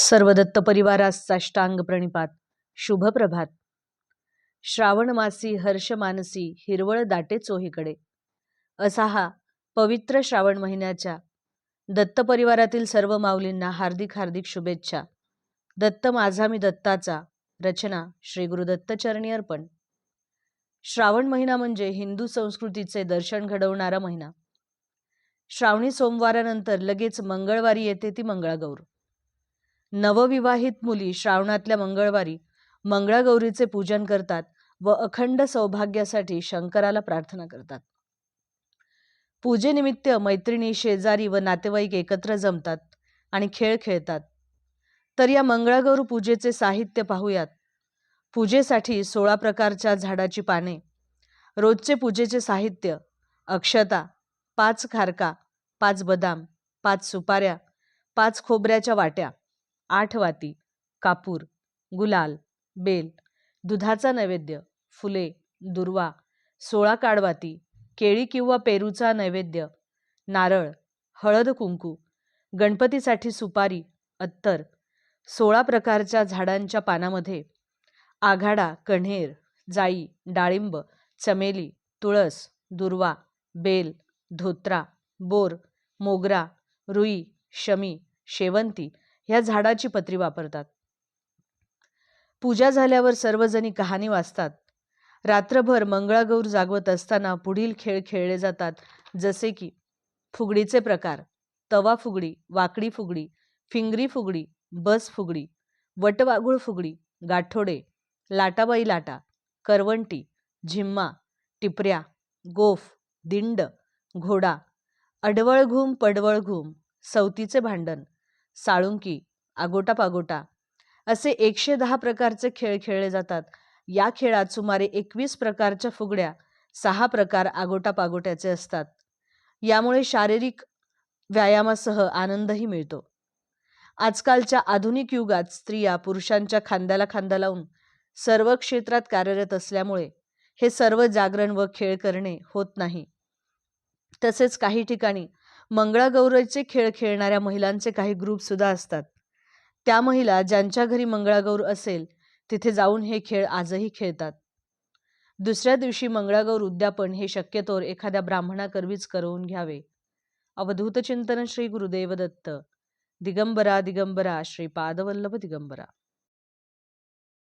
सर्व दत्त परिवारास साष्टांग प्रणिपात. शुभ प्रभात. श्रावण मासी हर्ष मानसी हिरवळ दाटे चोहीकडे. असा हा पवित्र श्रावण महिन्याच्या दत्त परिवारातील सर्व माऊलींना हार्दिक हार्दिक शुभेच्छा. दत्त माझा मी दत्ताचा. रचना श्री गुरुदत्तचरणी अर्पण. श्रावण महिना म्हणजे हिंदू संस्कृतीचे दर्शन घडवणारा महिना. श्रावणी सोमवारानंतर लगेच मंगळवारी येते ती मंगळागौर. नवविवाहित मुली श्रावणातल्या मंगळवारी मंगळागौरीचे पूजन करतात व अखंड सौभाग्यासाठी शंकराला प्रार्थना करतात. पूजेनिमित्त मैत्रिणी शेजारी व नातेवाईक एकत्र जमतात आणि खेळ खेळतात. तर या मंगळागौर पूजेचे साहित्य पाहूयात. पूजेसाठी सोळा प्रकारच्या झाडाची पाने रोजचे पूजेचे साहित्य अक्षता पाच खारका पाच बदाम पाच सुपाऱ्या पाच खोबऱ्याच्या वाट्या आठवाती. कापूर गुलाल बेल दुधाचा नैवेद्य फुले दुर्वा सोळा काडवाती केळी किंवा पेरूचा नैवेद्य नारळ हळद कुंकू गणपतीसाठी सुपारी अत्तर सोळा प्रकारच्या झाडांच्या पानामध्ये आघाडा कण्हेर जाई डाळिंब चमेली तुळस दुर्वा बेल धोत्रा बोर मोगरा रुई शमी शेवंती ह्या झाडाची पत्री वापरतात. पूजा झाल्यावर सर्वजणी कहाणी वाचतात. रात्रभर मंगळागौर जागवत असताना पुढील खेळ खेळले जातात जसे की फुगडीचे प्रकार तवा फुगडी वाकडी फुगडी फिंगरी फुगडी बस फुगडी वटवागुळ फुगडी गाठोडे लाटाबाई लाटा करवंटी झिम्मा टिपऱ्या गोफ दिंड घोडा अडवळघूम पडवळघूम सवतीचे भांडण साळुंकी आगोटा पागोटा असे एकशे दहा प्रकारचे खेळ खेळले जातात. या खेळात सुमारे एकवीस प्रकारच्या फुगड्या सहा प्रकार आगोटा पागोट्याचे असतात. यामुळे शारीरिक व्यायामासह आनंदही मिळतो. आजकालच्या आधुनिक युगात स्त्रिया पुरुषांच्या खांद्याला खांदा लावून सर्व क्षेत्रात कार्यरत असल्यामुळे हे सर्व जागरण व खेळ करणे होत नाही. तसेच काही ठिकाणी मंगळागौरीचे खेळ खेळणाऱ्या महिलांचे काही ग्रुप सुद्धा असतात. त्या महिला ज्यांच्या घरी मंगळागौर असेल तिथे जाऊन हे खेळ आजही खेळतात. दुसऱ्या दिवशी मंगळागौर उद्यापन हे शक्यतोर एखाद्या ब्राह्मणाकरवीच करवून घ्यावे. अवधूत चिंतन श्री गुरुदेव दत्त दिगंबरा दिगंबरा श्री पादवल्लभ दिगंबरा.